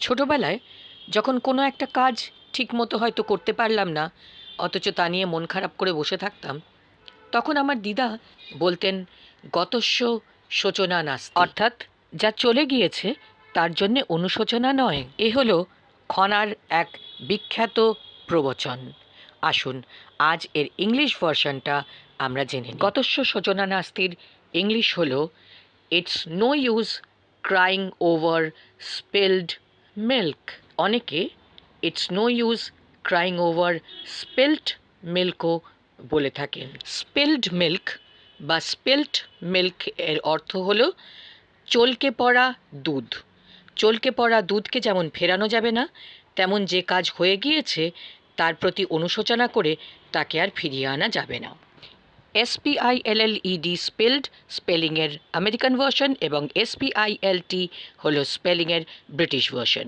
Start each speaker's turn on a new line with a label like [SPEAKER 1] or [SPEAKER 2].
[SPEAKER 1] ছোটোবেলায় যখন কোনো একটা কাজ ঠিকমতো হয়তো করতে পারলাম না, অথচ তা নিয়ে মন খারাপ করে বসে থাকতাম, তখন আমার দিদা বলতেন, গতস্য শোচনা নাস্তি। অর্থাৎ যা চলে গিয়েছে তার জন্যে অনুশোচনা নয়। এ হলো খনার এক বিখ্যাত প্রবচন। আসুন, আজ এর ইংলিশ ভার্সনটা আমরা জেনে। গতস্য শোচনা নাস্তির ইংলিশ হলো it's no use crying over spilled milk অনেকে it's no use crying over spilt মিল্কও বলে থাকেন। স্পিল্ড মিল্ক বা স্পিল্ট মিল্ক এর অর্থ হলো চলকে পড়া দুধ। চলকে পড়া দুধকে যেমন ফেরানো যাবে না, তেমন যে কাজ হয়ে গিয়েছে, তার প্রতি অনুশোচনা করে তাকে আর ফিরিয়ে আনা যাবে না। এসপিআইএলএলইডি স্পেলড স্পেলিংয়ের আমেরিকান ভার্সন এবং এসপিআইএলটি হলো স্পেলিংয়ের ব্রিটিশ ভার্সন